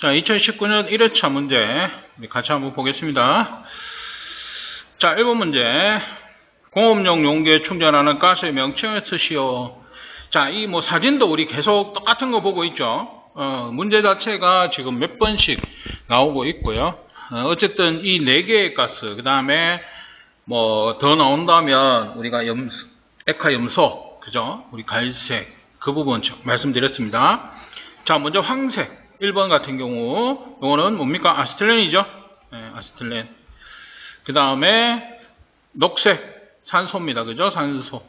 자, 2019년 1회차 문제 같이 한번 보겠습니다. 자, 1번 문제. 공업용 용기에 충전하는 가스의 명칭을 쓰시오. 자, 이 뭐 사진도 우리 계속 똑같은 거 보고 있죠. 어, 문제 자체가 지금 몇 번씩 나오고 있고요. 어, 쨌든 이 네 개의 가스, 그 다음에 뭐 더 나온다면 우리가 염, 에카 염소, 그죠? 우리 갈색 그 부분 좀 말씀드렸습니다. 자, 먼저 황색 1번 같은 경우 이거는 뭡니까? 아스틸렌이죠. 네, 아스틸렌. 그 다음에 녹색 산소입니다. 그죠? 산소.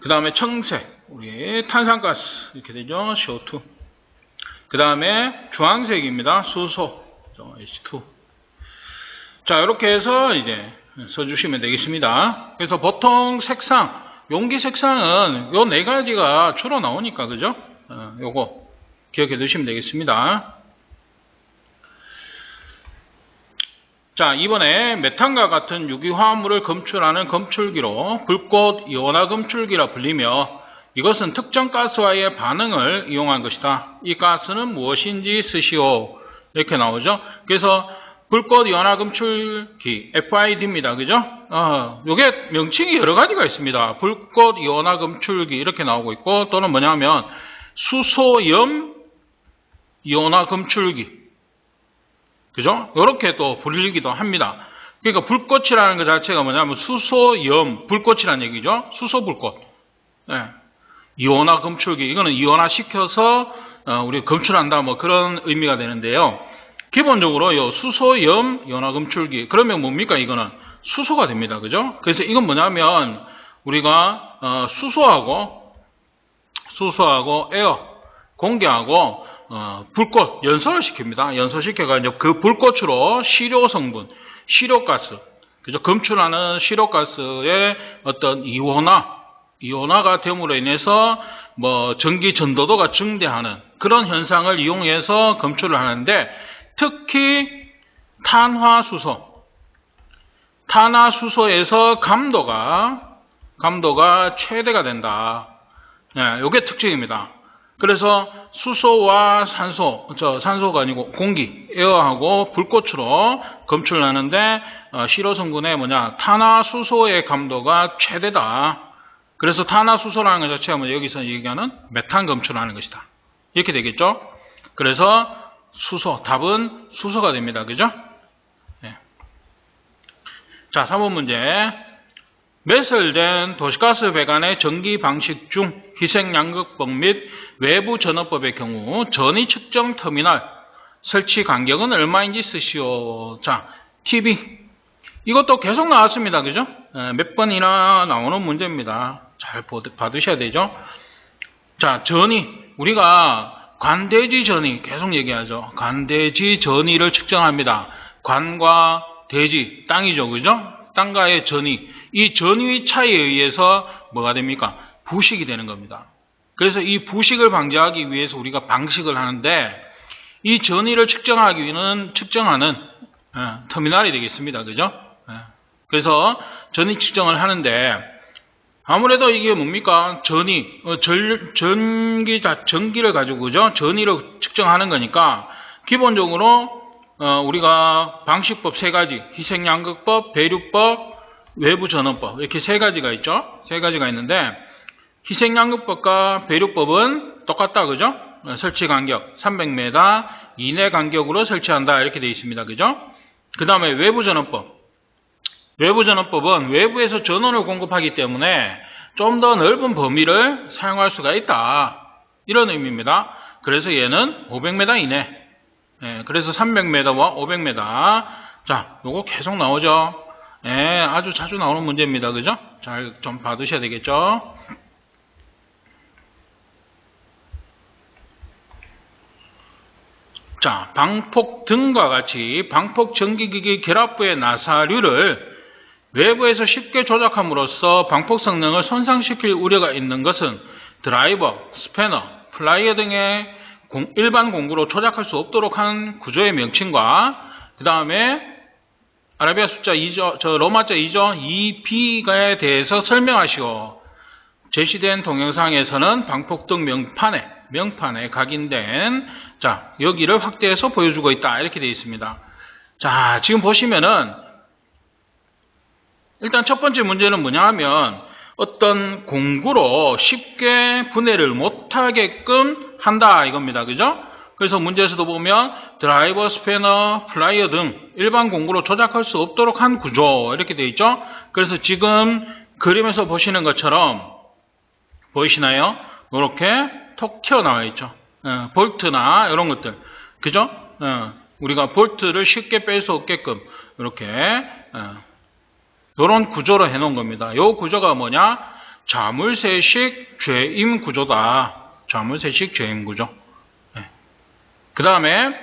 그 다음에 청색 우리 탄산가스 이렇게 되죠. CO2. 그 다음에 주황색입니다. 수소 그죠? H2. 자, 이렇게 해서 이제 써주시면 되겠습니다. 그래서 보통 색상, 용기 색상은 요 네 가지가 주로 나오니까, 그죠? 어, 요거 기억해 두시면 되겠습니다. 자, 이번에 메탄과 같은 유기화합물을 검출하는 검출기로 불꽃 이온화 검출기라 불리며 이것은 특정 가스와의 반응을 이용한 것이다. 이 가스는 무엇인지 쓰시오. 이렇게 나오죠. 그래서 불꽃 이온화 검출기 FID입니다. 그죠? 어, 요게 명칭이 여러 가지가 있습니다. 불꽃 이온화 검출기 이렇게 나오고 있고 또는 뭐냐면 수소염 이온화 검출기 그죠? 이렇게 또 불리기도 합니다. 그러니까 불꽃이라는 것 자체가 뭐냐면 수소염 불꽃이라는 얘기죠. 수소불꽃. 예. 이온화 검출기 이거는 이온화 시켜서 어, 우리 검출한다 뭐 그런 의미가 되는데요. 기본적으로 요 수소염 이온화 검출기 그러면 뭡니까 이거는 수소가 됩니다. 그죠? 그래서 이건 뭐냐면 우리가 어, 수소하고 수소하고 에어 공기하고 어, 불꽃 연소를 시킵니다. 연소시켜가 이제 그 불꽃으로 시료 성분, 시료가스, 그죠? 검출하는 시료가스의 어떤 이온화, 이온화가 됨으로 인해서 뭐 전기 전도도가 증대하는 그런 현상을 이용해서 검출을 하는데 특히 탄화수소, 탄화수소에서 감도가 감도가 최대가 된다. 예, 이게 특징입니다. 그래서 수소와 산소, 저 산소가 아니고 공기, 에어하고 불꽃으로 검출하는데 어, 실효 성분의 뭐냐 탄화수소의 감도가 최대다. 그래서 탄화수소라는 것 자체가 뭐 여기서 얘기하는 메탄 검출하는 것이다. 이렇게 되겠죠? 그래서 수소, 답은 수소가 됩니다. 그죠? 예. 자, 3번 문제. 매설된 도시가스 배관의 전기 방식 중 희생양극법 및 외부 전원법의 경우 전위 측정 터미널 설치 간격은 얼마인지 쓰시오. 자, TV. 이것도 계속 나왔습니다. 그죠? 예, 몇 번이나 나오는 문제입니다. 잘 받으셔야 되죠? 자, 전위. 우리가 관대지 전위 계속 얘기하죠. 관대지 전위를 측정합니다. 관과 대지, 땅이죠. 그죠? 땅과의 전위. 이 전위 차이에 의해서 뭐가 됩니까? 부식이 되는 겁니다. 그래서 이 부식을 방지하기 위해서 우리가 방식을 하는데 이 전위를 측정하기 위해는 측정하는 예, 터미널이 되겠습니다. 그죠? 예. 그래서 전위 측정을 하는데 아무래도 이게 뭡니까? 전위, 어, 절- 전기, 자, 전기를 가지고, 그죠? 전위를 측정하는 거니까, 기본적으로, 어, 우리가 방식법 세 가지, 희생양극법, 배류법, 외부전원법, 이렇게 세 가지가 있죠? 세 가지가 있는데, 희생양극법과 배류법은 똑같다, 그죠? 어, 설치 간격 300m 이내 간격으로 설치한다, 이렇게 되어 있습니다, 그죠? 그 다음에 외부전원법. 외부전원법은 외부에서 전원을 공급하기 때문에 좀 더 넓은 범위를 사용할 수가 있다. 이런 의미입니다. 그래서 얘는 500m 이내. 예, 그래서 300m와 500m. 자, 요거 계속 나오죠. 예, 아주 자주 나오는 문제입니다. 그죠? 잘 좀 받으셔야 되겠죠? 자, 방폭 등과 같이 방폭 전기기기 결합부의 나사류를 외부에서 쉽게 조작함으로써 방폭 성능을 손상시킬 우려가 있는 것은 드라이버, 스패너, 플라이어 등의 공- 일반 공구로 조작할 수 없도록 한 구조의 명칭과 그 다음에 아라비아 숫자 2조, 저 로마자 2조 2B에 대해서 설명하시오. 제시된 동영상에서는 방폭등 명판에 명판에 각인된 자 여기를 확대해서 보여주고 있다 이렇게 되어 있습니다. 자 지금 보시면은 일단 첫 번째 문제는 뭐냐 하면 어떤 공구로 쉽게 분해를 못하게끔 한다 이겁니다. 그죠? 그래서 문제에서도 보면 드라이버, 스패너, 플라이어 등 일반 공구로 조작할 수 없도록 한 구조 이렇게 되어 있죠. 그래서 지금 그림에서 보시는 것처럼 보이시나요? 이렇게 톡 튀어나와 있죠. 어, 볼트나 이런 것들. 그죠? 어, 우리가 볼트를 쉽게 뺄 수 없게끔 이렇게 어, 이런 구조로 해놓은 겁니다. 이 구조가 뭐냐? 자물쇠식 죄임 구조다. 자물쇠식 죄임 구조. 그 다음에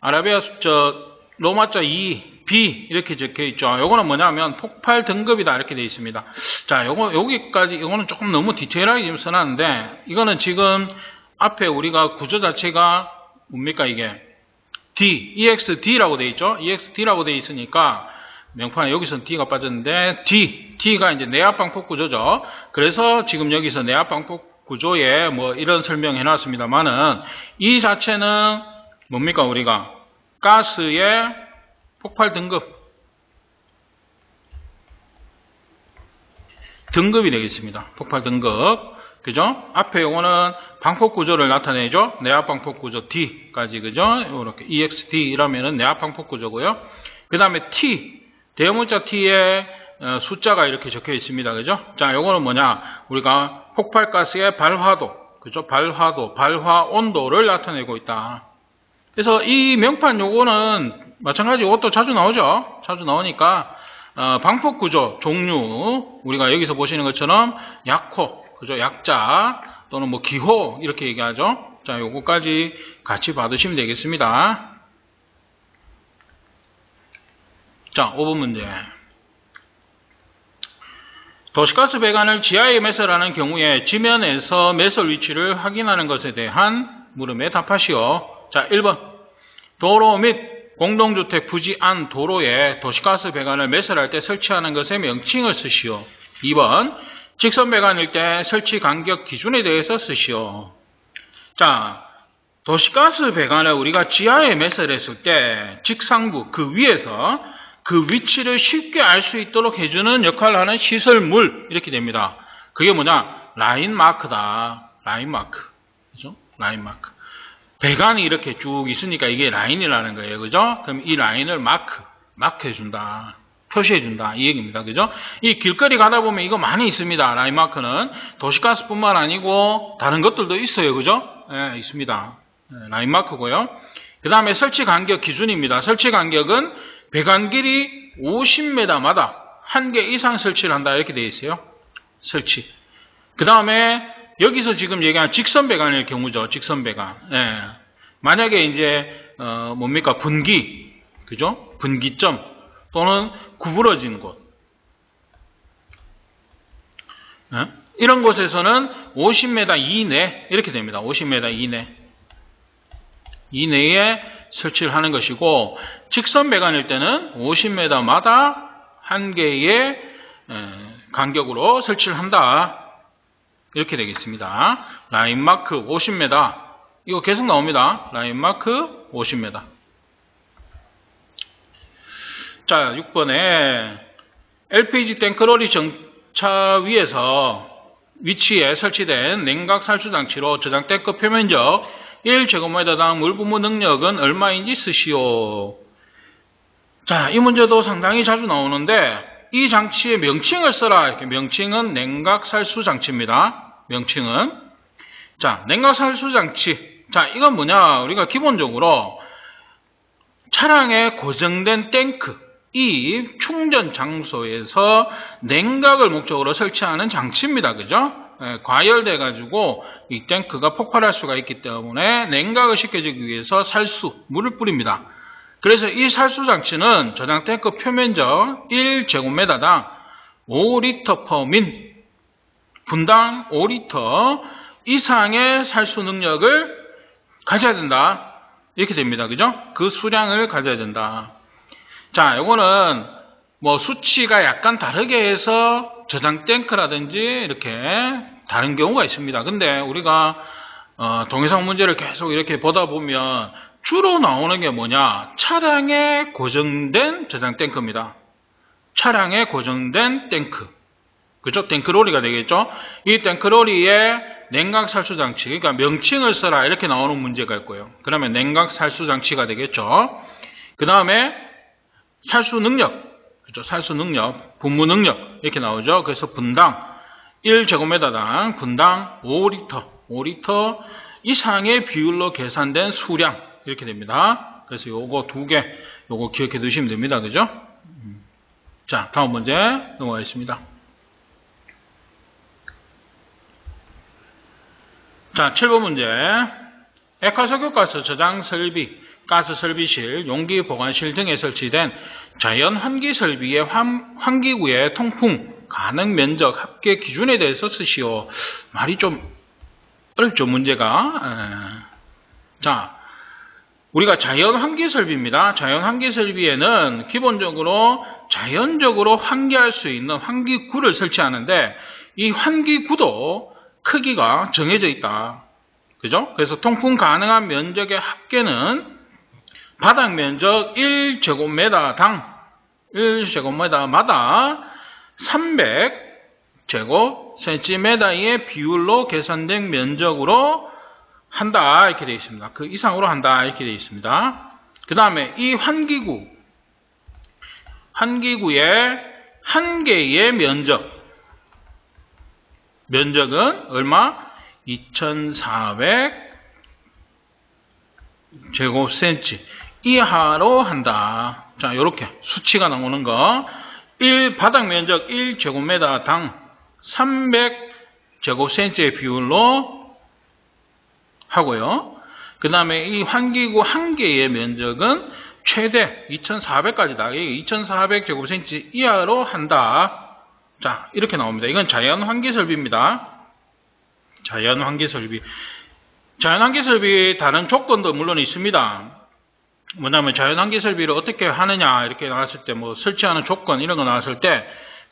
아라비아 숫자 로마자 2, B 이렇게 적혀 있죠. 요거는 뭐냐면 폭발 등급이다 이렇게 되어 있습니다. 자, 요거 여기까지 이거는 조금 너무 디테일하게 지금 써놨는데 이거는 지금 앞에 우리가 구조 자체가 뭡니까 이게 D, EXD라고 되어 있죠. EXD라고 되어 있으니까 명판에 여기서는 D가 빠졌는데 D, D가 이제 내압 방폭 구조죠. 그래서 지금 여기서 내압 방폭 구조에 뭐 이런 설명 해 놨습니다만은 이 자체는 뭡니까 우리가 가스의 폭발 등급 등급이 되겠습니다. 폭발 등급 그죠? 앞에 요거는 방폭 구조를 나타내죠. 내압 방폭 구조 D까지 그죠? 이렇게 EXD 이라면은 내압 방폭 구조고요. 그 다음에 T 대문자 T에 어, 숫자가 이렇게 적혀 있습니다. 그죠? 자, 요거는 뭐냐? 우리가 폭발 가스의 발화도, 그죠? 발화도, 발화 온도를 나타내고 있다. 그래서 이 명판 요거는 마찬가지 이것도 자주 나오죠. 자주 나오니까 어, 방폭 구조 종류 우리가 여기서 보시는 것처럼 약호, 그죠? 약자 또는 뭐 기호 이렇게 얘기하죠. 자, 요거까지 같이 받으시면 되겠습니다. 자, 5번 문제. 도시가스 배관을 지하에 매설하는 경우에 지면에서 매설 위치를 확인하는 것에 대한 물음에 답하시오. 자, 1번. 도로 및 공동주택 부지 안 도로에 도시가스 배관을 매설할 때 설치하는 것의 명칭을 쓰시오. 2번. 직선 배관일 때 설치 간격 기준에 대해서 쓰시오. 자, 도시가스 배관을 우리가 지하에 매설했을 때 직상부 그 위에서 그 위치를 쉽게 알 수 있도록 해주는 역할을 하는 시설물 이렇게 됩니다. 그게 뭐냐? 라인 마크다. 라인 마크. 그죠? 라인 마크. 배관이 이렇게 쭉 있으니까 이게 라인이라는 거예요. 그죠? 그럼 이 라인을 마크, 마크 해준다. 표시해준다. 이 얘기입니다. 그죠? 이 길거리 가다 보면 이거 많이 있습니다. 라인 마크는. 도시가스뿐만 아니고 다른 것들도 있어요. 그죠? 예, 있습니다. 예, 라인 마크고요. 그 다음에 설치 간격 기준입니다. 설치 간격은 배관 길이 50m마다 한 개 이상 설치를 한다. 이렇게 되어 있어요. 설치. 그 다음에 여기서 지금 얘기한 직선 배관일 경우죠. 직선 배관. 예. 만약에 이제 어, 뭡니까 분기, 그죠? 분기점 또는 구부러진 곳. 예? 이런 곳에서는 50m 이내 이렇게 됩니다. 50m 이내 이내에 설치를 하는 것이고 직선 배관일 때는 50m마다 한 개의 간격으로 설치를 한다. 이렇게 되겠습니다. 라인 마크 50m. 이거 계속 나옵니다. 라인 마크 50m. 자, 6번에 LPG 탱크로리 정차 위에서 위치에 설치된 냉각 살수 장치로 저장 탱크 표면적 1제곱미터 당 물 분무 능력은 얼마인지 쓰시오. 자, 이 문제도 상당히 자주 나오는데 이 장치의 명칭을 써라. 이렇게 명칭은 냉각 살수 장치입니다. 명칭은 자, 냉각 살수 장치. 자, 이건 뭐냐? 우리가 기본적으로 차량에 고정된 탱크 이 충전 장소에서 냉각을 목적으로 설치하는 장치입니다. 그죠? 예, 과열돼 가지고 이 탱크가 폭발할 수가 있기 때문에 냉각을 시켜주기 위해서 살수 물을 뿌립니다. 그래서 이 살수 장치는 저장 탱크 표면적 1제곱미터당 5리터 퍼민 분당 5리터 이상의 살수 능력을 가져야 된다. 이렇게 됩니다. 그죠? 그 수량을 가져야 된다. 자, 이거는 뭐 수치가 약간 다르게 해서 저장 탱크라든지 이렇게 다른 경우가 있습니다. 근데 우리가 어, 동영상 문제를 계속 이렇게 보다 보면 주로 나오는 게 뭐냐? 차량에 고정된 저장 탱크입니다. 차량에 고정된 탱크. 그죠? 탱크로리가 되겠죠? 이 탱크로리에 냉각 살수 장치, 그러니까 명칭을 써라 이렇게 나오는 문제가 있고요. 그러면 냉각 살수 장치가 되겠죠. 그 다음에 살수 능력, 그죠? 살수 능력, 분무 능력 이렇게 나오죠. 그래서 분당 1제곱미터당 분당 5리터, 5리터 이상의 비율로 계산된 수량 이렇게 됩니다. 그래서 요거 두 개, 요거 기억해 두시면 됩니다. 그죠? 음. 자, 다음 문제 넘어가겠습니다. 자, 7번 문제. 액화석유가스 저장 설비, 가스 설비실, 용기 보관실 등에 설치된 자연 환기 설비의 환, 환기구의 통풍 가능 면적 합계 기준에 대해서 쓰시오. 말이 좀 어렵죠, 문제가. 에. 자, 우리가 자연 환기 설비입니다. 자연 환기 설비에는 기본적으로 자연적으로 환기할 수 있는 환기구를 설치하는데 이 환기구도 크기가 정해져 있다. 그죠? 그래서 통풍 가능한 면적의 합계는 바닥 면적 1제곱미터당 1제곱미터마다 300제곱 센티미터의 비율로 계산된 면적으로 한다 이렇게 되어 있습니다. 그 이상으로 한다 이렇게 되어 있습니다. 그 다음에 이 환기구 환기구의 한 개의 면적 면적은 얼마? 2400 제곱센치 이하로 한다. 자, 이렇게 수치가 나오는 거. 1 바닥 면적 1제곱미터 당 300 제곱센치의 비율로 하고요. 그 다음에 이 환기구 한 개의 면적은 최대 2400까지다. 2400 제곱센치 이하로 한다. 자, 이렇게 나옵니다. 이건 자연 환기 설비입니다. 자연 환기 설비. 자연 환기 설비 다른 조건도 물론 있습니다. 뭐냐면 자연 환기 설비를 어떻게 하느냐 이렇게 나왔을 때 뭐 설치하는 조건 이런 거 나왔을 때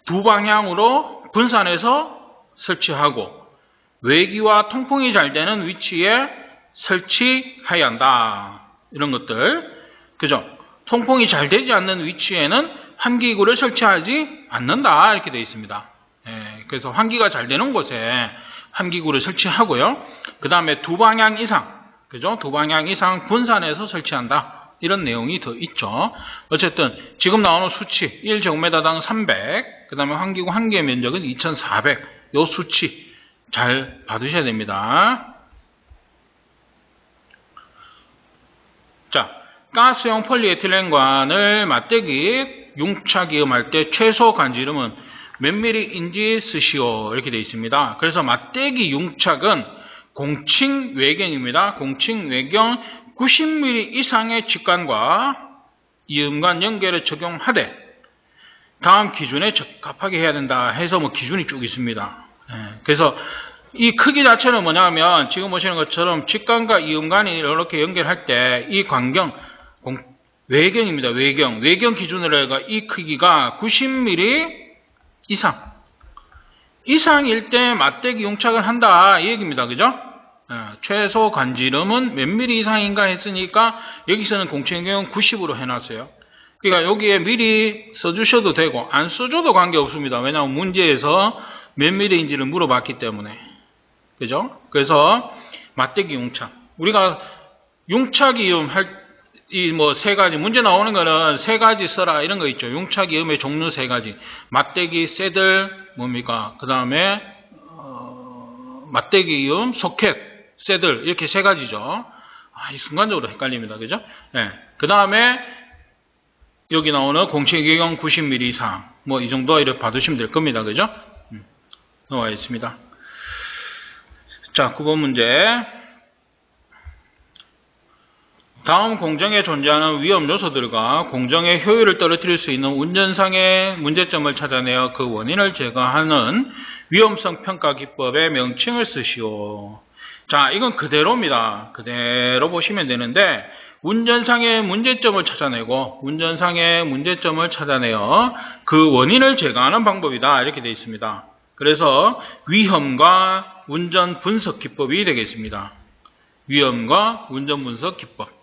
두 방향으로 분산해서 설치하고 외기와 통풍이 잘 되는 위치에 설치해야 한다. 이런 것들. 그죠? 통풍이 잘 되지 않는 위치에는 환기구를 설치하지 않는다. 이렇게 되어 있습니다. 예, 그래서 환기가 잘 되는 곳에 환기구를 설치하고요. 그 다음에 두 방향 이상, 그죠? 두 방향 이상 분산해서 설치한다. 이런 내용이 더 있죠. 어쨌든 지금 나오는 수치 1제곱미터당 300, 그 다음에 환기구 한 개의 면적은 2400. 요 수치 잘 받으셔야 됩니다. 자, 가스용 폴리에틸렌관을 맞대기 융착이음할 때 최소 간지름은 몇 미리인지 쓰시오 이렇게 되어 있습니다. 그래서 맞대기 융착은 공칭 외경입니다. 공칭 외경 90mm 이상의 직관과 이음관 연결에 적용하되 다음 기준에 적합하게 해야 된다 해서 뭐 기준이 쭉 있습니다. 예, 그래서 이 크기 자체는 뭐냐면 지금 보시는 것처럼 직관과 이음관이 이렇게 연결할 때 이 광경 외경입니다. 외경. 외경 기준으로 해가 이 크기가 90mm 이상. 이상일 때 맞대기 용착을 한다. 이 얘기입니다. 그죠? 예, 최소 간지름은 몇 미리 이상인가 했으니까 여기서는 공체경은 90으로 해놨어요. 그러니까 여기에 미리 써주셔도 되고 안 써줘도 관계없습니다. 왜냐하면 문제에서 몇 미리인지를 물어봤기 때문에. 그죠? 그래서 맞대기 용착. 우리가 용착이음 할 이 뭐 세 가지 문제 나오는 거는 세 가지 써라 이런 거 있죠. 용착이음의 종류 세 가지. 맞대기, 새들 뭡니까? 그 다음에 어, 맞대기음, 소켓, 새들 이렇게 세 가지죠. 아, 이 순간적으로 헷갈립니다. 그죠? 네. 그 다음에 여기 나오는 공체기경 90mm 이상 뭐 이 정도 이렇게 받으시면 될 겁니다. 그죠? 음, 나와 있습니다. 자, 9번 문제. 다음 공정에 존재하는 위험 요소들과 공정의 효율을 떨어뜨릴 수 있는 운전상의 문제점을 찾아내어 그 원인을 제거하는 위험성 평가 기법의 명칭을 쓰시오. 자, 이건 그대로입니다. 그대로 보시면 되는데 운전상의 문제점을 찾아내고 운전상의 문제점을 찾아내어 그 원인을 제거하는 방법이다. 이렇게 되어 있습니다. 그래서 위험과 운전 분석 기법이 되겠습니다. 위험과 운전 분석 기법.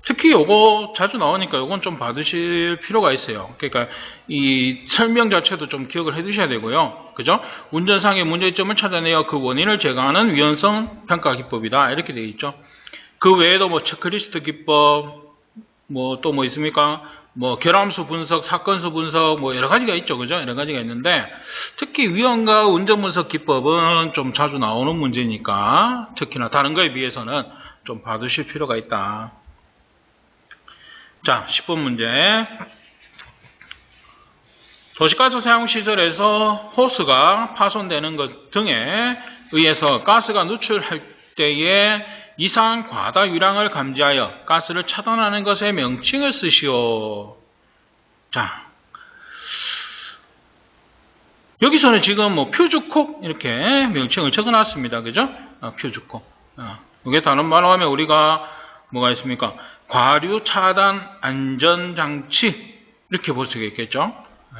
예. 특히 요거 자주 나오니까 요건 좀 받으실 필요가 있어요. 그러니까 이 설명 자체도 좀 기억을 해 두셔야 되고요. 그죠? 운전상의 문제점을 찾아내어 그 원인을 제거하는 위헌성 평가 기법이다. 이렇게 되어 있죠. 그 외에도 뭐 체크리스트 기법, 뭐 또뭐 있습니까? 뭐 결함수 분석, 사건수 분석, 뭐 여러 가지가 있죠, 그죠? 여러 가지가 있는데 특히 위험과 운전 분석 기법은 좀 자주 나오는 문제니까 특히나 다른 거에 비해서는 좀 봐두실 필요가 있다. 자, 10번 문제. 도시가스 사용 시설에서 호스가 파손되는 것 등에 의해서 가스가 누출할 때에 이상 과다 유량을 감지하여 가스를 차단하는 것의 명칭을 쓰시오. 자, 여기서는 지금 뭐 퓨즈콕 이렇게 명칭을 적어놨습니다. 그죠? 어, 퓨즈콕. 어, 이게 다른 말로 하면 우리가 뭐가 있습니까? 과류 차단 안전 장치 이렇게 볼 수가 있겠죠? 어,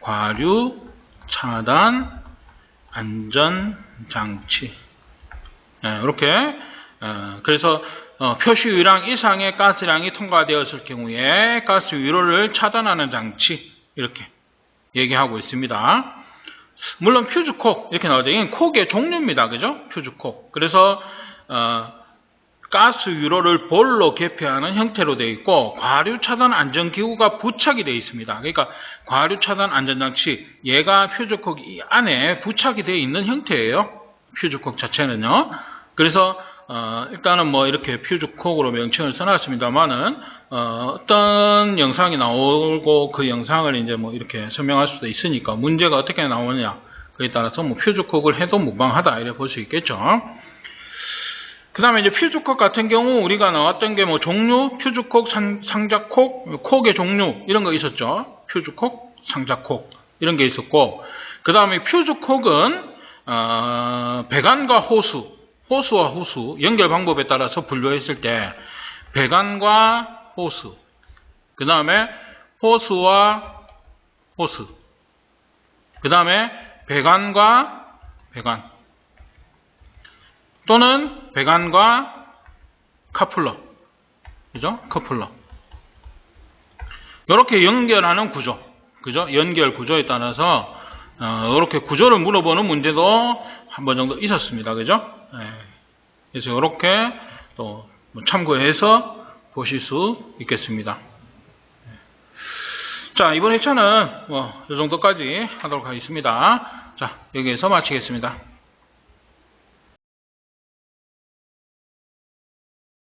과류 차단 안전 장치. 네, 이렇게 어, 그래서 어, 표시 유량 이상의 가스량이 통과되었을 경우에 가스 위로를 차단하는 장치 이렇게 얘기하고 있습니다. 물론 퓨즈콕 이렇게 나오죠. 이건 콕의 종류입니다. 그죠? 퓨즈콕. 그래서 어, 가스 위로를 볼로 개폐하는 형태로 되어 있고 과류 차단 안전 기구가 부착이 되어 있습니다. 그러니까 과류 차단 안전 장치 얘가 퓨즈콕 이 안에 부착이 되어 있는 형태예요. 퓨즈콕 자체는요. 그래서 어, 일단은 뭐 이렇게 퓨즈콕으로 명칭을 써놨습니다만은 어, 떤 영상이 나오고 그 영상을 이제 뭐 이렇게 설명할 수도 있으니까 문제가 어떻게 나오느냐 그에 따라서 뭐 퓨즈콕을 해도 무방하다 이래 볼 수 있겠죠. 그 다음에 이제 퓨즈콕 같은 경우 우리가 나왔던 게 뭐 종류, 퓨즈콕, 상, 상자콕, 콕의 종류 이런 거 있었죠. 퓨즈콕, 상자콕 이런 게 있었고 그 다음에 퓨즈콕은 어, 배관과 호수, 호수와 호수 연결 방법에 따라서 분류했을 때 배관과 호수 그 다음에 호수와 호수 그 다음에 배관과 배관 또는 배관과 카플러 그죠? 커플러 이렇게 연결하는 구조 그죠? 연결 구조에 따라서 어, 이렇게 구조를 물어보는 문제도 한 번 정도 있었습니다 그죠? 예. 그래서 이렇게 또뭐 참고해서 보실 수 있겠습니다 자 이번 회차는 뭐 이 정도까지 하도록 하겠습니다 자 여기에서 마치겠습니다